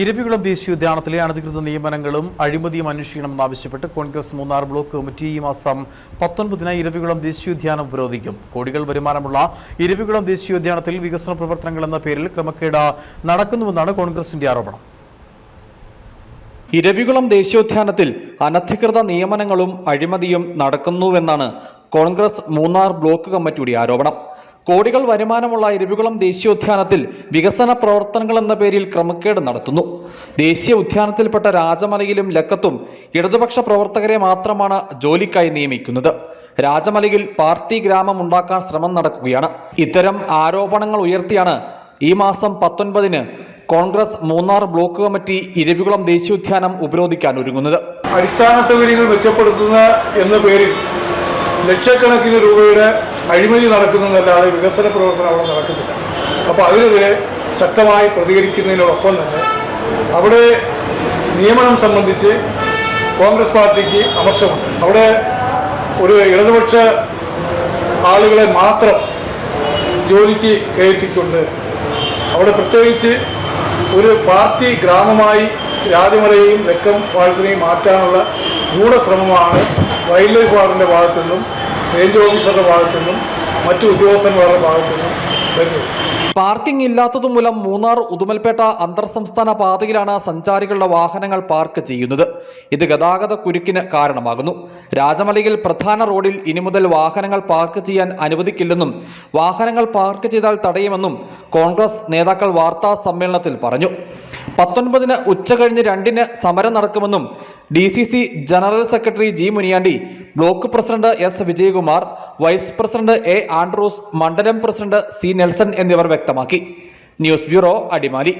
ഇരവികുളം ദേശീയോദ്യാനത്തിലെ അനധികൃത നിയമനങ്ങളും അഴിമതിയും അന്വേഷിക്കണമെന്നാവശ്യപ്പെട്ട് കോൺഗ്രസ് മൂന്നാർ ബ്ലോക്ക് കമ്മിറ്റി ഈ മാസം പത്തൊൻപതിന് ഇരവികുളം ദേശീയോദ്യാനം ഉപരോധിക്കും കോടികൾ വരുമാനമുള്ള ഇരവികുളം ദേശീയോദ്യാനത്തിൽ വികസന പ്രവർത്തനങ്ങൾ എന്ന പേരിൽ ക്രമക്കേട് നടക്കുന്നുവെന്നാണ് കോൺഗ്രസിന്റെ ആരോപണം. ഇരവികുളം ദേശീയോദ്യാനത്തിൽ അനധികൃത നിയമനങ്ങളും അഴിമതിയും നടക്കുന്നുവെന്നാണ് കോൺഗ്രസ് മൂന്നാർ ബ്ലോക്ക് കമ്മിറ്റിയുടെ ആരോപണം. കോടികൾ വരുമാനമുള്ള ഇരവികുളം ദേശീയോദ്യാനത്തിൽ വികസന പ്രവർത്തനങ്ങൾ എന്ന പേരിൽ ക്രമക്കേട് നടത്തുന്നു. ദേശീയ ഉദ്യാനത്തിൽപ്പെട്ട രാജമലയിലും ലക്കത്തും ഇടതുപക്ഷ പ്രവർത്തകരെ മാത്രമാണ് ജോലിക്കായി നിയമിക്കുന്നത്. രാജമലയിൽ പാർട്ടി ഗ്രാമം ഉണ്ടാക്കാൻ ശ്രമം നടക്കുകയാണ്. ഇത്തരം ആരോപണങ്ങൾ ഉയർത്തിയാണ് ഈ മാസം പത്തൊൻപതിന് കോൺഗ്രസ് മൂന്നാർ ബ്ലോക്ക് കമ്മിറ്റി ഇരവികുളം ദേശീയോദ്യാനം ഉപരോധിക്കാൻ ഒരുങ്ങുന്നത്. അടിസ്ഥാന സൗകര്യങ്ങൾ മെച്ചപ്പെടുത്തുന്ന എന്ന പേരിൽ ലക്ഷക്കണക്കിന് രൂപയുടെ അഴിമതി നടക്കുന്നതല്ലാതെ വികസന പ്രവർത്തനം അവിടെ നടക്കുന്നില്ല. അപ്പോൾ അതിനെതിരെ ശക്തമായി പ്രതികരിക്കുന്നതിനോടൊപ്പം തന്നെ അവിടെ നിയമനം സംബന്ധിച്ച് കോൺഗ്രസ് പാർട്ടിക്ക് അമർശമുണ്ട് അവിടെ ഒരു ഇടതുപക്ഷ ആളുകളെ മാത്രം ജോലിക്ക് കയറ്റിക്കൊണ്ട് അവിടെ പ്രത്യേകിച്ച് ഒരു പാർട്ടി ഗ്രാമമായി രാജമലയെയും ലക്കം ഫാൾസിനെയും മാറ്റാനുള്ള ഗൂഢശ്രമമാണ് വൈൽഡ് ലൈഫ് വാർഡിന്റെ ഭാഗത്തു നിന്നും റേഞ്ച് ഓഫീസറുടെ ഭാഗത്തു നിന്നും മറ്റു ഉദ്യോഗസ്ഥന്മാരുടെ ഭാഗത്തു നിന്നും വരുന്നത് പാർക്കിംഗ് ഇല്ലാത്തതുമൂലം മൂന്നാർ ഉദുമൽപേട്ട അന്തർ സംസ്ഥാന പാതയിലാണ് സഞ്ചാരികളുടെ വാഹനങ്ങൾ പാർക്ക് ചെയ്യുന്നത്. ഇത് ഗതാഗത കുരുക്കിന് കാരണമാകുന്നു. രാജമലയിൽ പ്രധാന റോഡിൽ ഇനി മുതൽ വാഹനങ്ങൾ പാർക്ക് ചെയ്യാൻ അനുവദിക്കില്ലെന്നും വാഹനങ്ങൾ പാർക്ക് ചെയ്താൽ തടയുമെന്നും കോൺഗ്രസ് നേതാക്കൾ വാർത്താ സമ്മേളനത്തിൽ പറഞ്ഞു. പത്തൊൻപതിന് ഉച്ചകഴിഞ്ഞ് രണ്ടിന് സമരം നടക്കുമെന്നും D general secretary G Muniyandi block president S Vijayakumar vice president A Andrews മണ്ഡലം പ്രസിഡന്റ് സി നെൽസൺ എന്നിവർ വ്യക്തമാക്കി. News bureau Adimali.